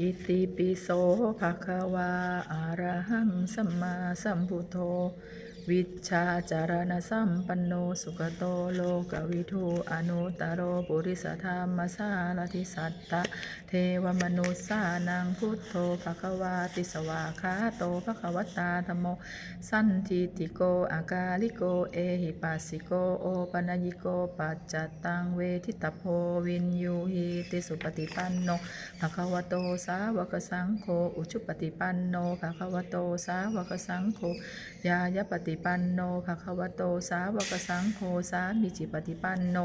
อิติปิโสภะคะวาอะระหังสัมมาสัมพุทโธ วิชาจารณสัมปันโนสุขโตโลกวิทูอนุตตรโรปุริสธรรมสารทิสัตตะเทวมนุสานังพุทโธภคะวาติสวาคาโตภคะวตาธโม สันทิติโกอากาลิโกเอหิปัสสิโกโอปัญญิโกปัจจตังเวทิตโพวินยูหิติสุปฏิปันโนภคะวโตสาวกสังโฆอุชุปฏิปันโนภคะวโตสาวกสังโฆยายปฏิปันโนภคะวโตสาวกสังโฆสามิจิปฏิปันโน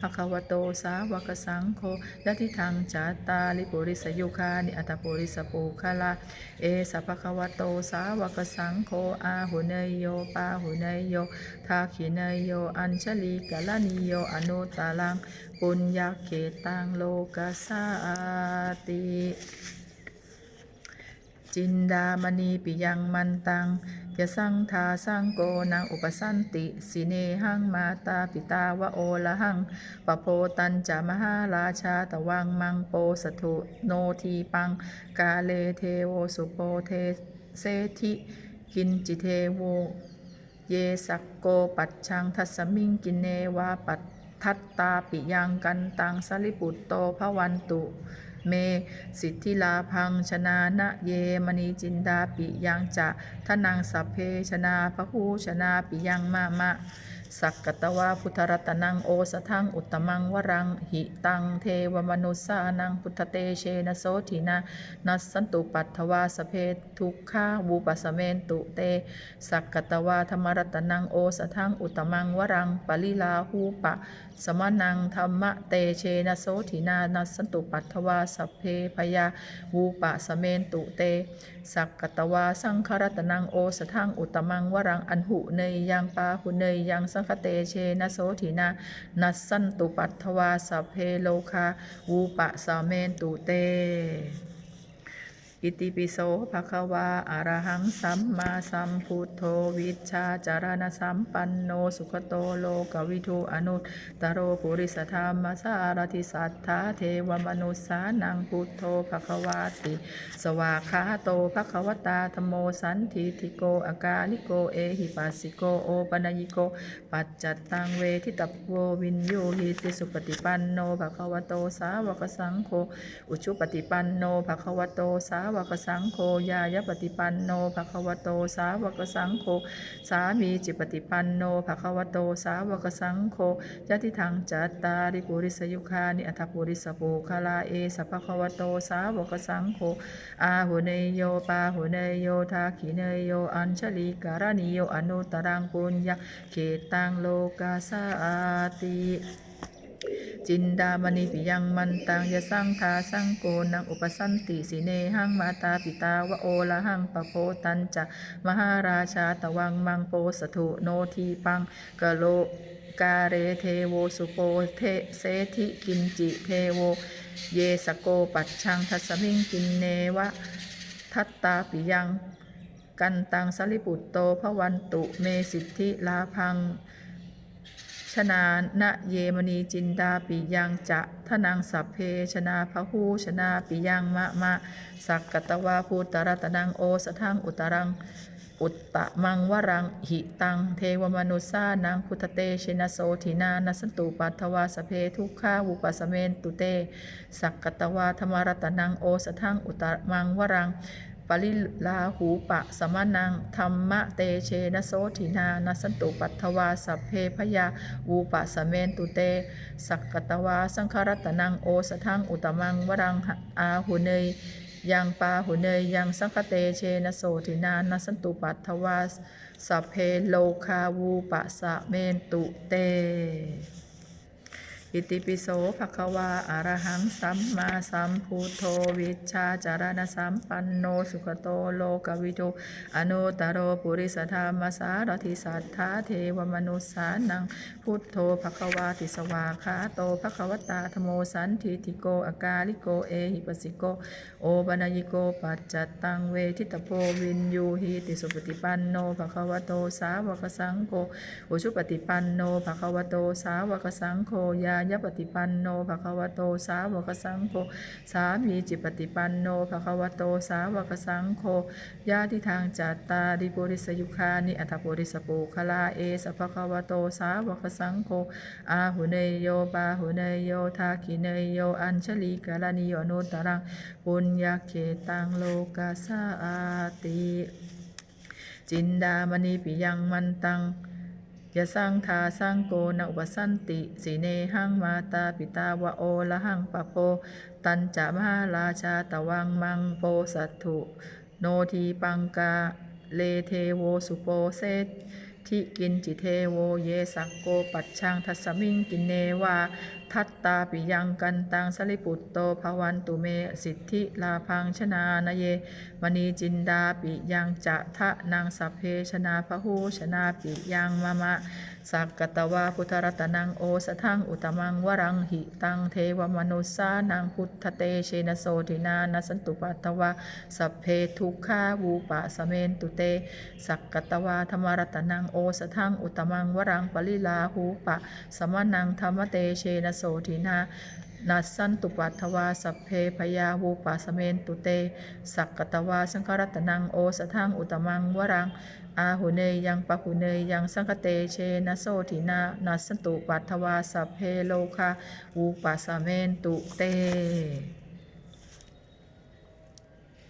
ภคะวโตสาวกสังโฆยะทิทังจัตตาลิปุริสยุคานิอัตปุริสปุคละเอสัพพะคะวะโตสาวกสังโฆอาหุเนยโยปาหุเนยโยทาขิเนยโยอัญชลีกะละนิโยอนุตตลังปุญญาเขตังโลกัสสาติจินดามณีปิยังมันตัง ยะสังทาสังโกนังอุปสันติสิเนหังมาตาปิตาวะโอละหังปะโพตันจะมหาราชาตะวังมังโปสถุโนทีปัง กาเลเทโวสุโปเทเสธิกินจิเทโว เยสักโกปัจชังทัสสมิงกินเนวาปัต ทัตตาปิยังกันตังสลิปุตโตภวันตุ เม สิทธิลาพังชนานะเยมณีจินดาปิยังจะทนังสัพเพชนาพหูชนาปิยังมะมะ สักกตวาพุทธรัตนังโอสทังอุตมังวรังหิตังเทวมนุสานังพุทธเตเชนะโสทินานัสสันตุปัตถวาสเพทุกขาวูปสเมนตุเต สักกตวาธรรมรัตนังโอสทังอุตมังวรังปลิลาหูปะ สมนังธรรมะเตเชนะโสทินานัสสันตุปัตถวาสเพพยาวูปะสเมนตุเต สักกตวาสังครัตนังโอสทังอุตตมังวรังอันหุเนยยังปาหุเนยยังสังคเตเชนะโสถินานัสสันตุปัตถวาสเพโลคาวูปะสเมนตุเต อิติปิโสภะคะวาอะระหังสัมมาสัมพุทโธวิชชาจารณสัมปันโนสุขโตโลกวิทูอนุตตโรปุริสธรรมสารทิสัทธาเทวมนุสานังพุทโธภะคะวาติ สวากขาโตภะคะวตาธโมสันทิติโกอากาลิโกเอหิปัสสิโกโอปัญญิโก ปัจจัตตังเวทิตาโววินยูหิติสุปฏิปันโนภะคะวโตสาวกสังโฆอุชุปฏิปันโนภะคะวโตสาววกสังโฆยายปฏิปันโนภะคะวะโต สาวกสังโฆสามีจิปฏิปันโนภะคะวะโต สาวกสังโฆยะติทังจัตตาริปุริสยุคานิอัตถปุริสปุคลาเอสภะคะวะโต สาวกสังโฆอาหุเนโยปาหุเนโยทาขิเนโยอัญชลีการณิโยอนุตตรังปุญญาเขตังโลกาสาติ จินดามณีปิยังมันตังยะสังทาสังโกนังอุปสันติสิเนหังมาตาปิตาวะโอละหังปะโพตันจะมหาราชาตวังมังโปสถุโนทีปังกะโลกาเรเทโวสุโปเทเสธิกินจิเทโว เยสโกปัจชังทัสสมิงกินเนวะ ทัตตาปิยัง กันตังสลิปุตโตพระวันตุเมสิทธิลาพัง ชนานะเยมณีจินดาปิยังจะทนังสัพเพชนาพหูชนาปิยังมะมะ สักกตวาภูตรัตนังโอสทังอุตรัง อุตตะมังวรังหิตัง เทวมนุสานังพุทธเตชินโสทินานัสนตุปัทถวาสเพทุกขาวุปสเมนตุเต สักกตวาธรรมรัตนังโอสทังอุตตะมังวรัง ปริลาหูปะสมนังธรรมะเตเชนะโสทินานัสนตุปัทถวาสัพเพพยาวูปะสเมนตุเต สักกตวาสังครัตนังโอสทังอุตมังวรังอาหุเนยยังปาหุเนยยังสังคเตเชนะโสทินานัสนตุปัทถวาสัพเพโลคาวูปะสเมนตุเต อิติปิโสภะควาอะรหังสัมมาสัมพุทโธวิชาจารณสัมปันโนสุขโตโลกวิทูอนุตตรโรปุริสธรรมสารทิสัทธาเทวมนุสานังพุทโธภะควาติสวาคาโตภะควตาธโมสันทิติโกอากาลิโกเอหิปัสสิโกโอปัญญิโกปัจจตังเวทิตโพวินยูหิติสุปฏิปันโนภะควโตสาวกสังโฆอุชุปฏิปันโนภะควโตสาวกสังโฆยาายปฏิปันโนภะคะวะโตสาวกสังโฆสามีจิปฏิปันโนภะคะวะโตสาวกสังโฆญาติทางจัตตาริปุริสยุคานิอัตถปุริสปุคลาเอสภะคะวะโตสาวกสังโฆอาหุเนโยปาหุเนโยทาคิเนโยอัญชลีกาลนิโยอนุตรังปุญญาเขตังโลกาสาติจินดามณีปิยังมันตัง ยะสังทาสังโกนอุปสันติสีเนหังมาตาปิตาวะโอละหังปะโพ ตันจะมหาราชาตะวังมังโปสัตถุโนทีปังกาเลเทโวสุโปเซทิกินจิเทโวเยสังโกปัจชังทัสสมิงกินเนวาทัตตาปิยังกันตังสลิปุตโตภวันตุเมสิทธิลาพังชนานเย มณีจินดาปิยังจะทะนางสัพเพชนาพหูชนาปิยังมะมะสักกตวาพุทธรัตนังโอสทังอุตมังวรังหิตังเทวมนุสานังพุทธเตเชนโสตินานสันตุปัตตวาสัพเพทุกขาวูปะสเมนตุเต สักกตวาธรรมรัตนังโอสทังอุตมังวรังปลิลาหูปะสมนังธรรมเตเชนโสตินานัสสันตุปัตถวาสัพเพพยาวูปาสเมนตุเต สักกตวาสังครัตนังโอสทังอุตมังวรัง อาหุเนยยังปะหุเนยยังสังคเตเชนะโสทินานัสสันตุปัตถวาสัพเพโลคาวูปาสเมนตุเต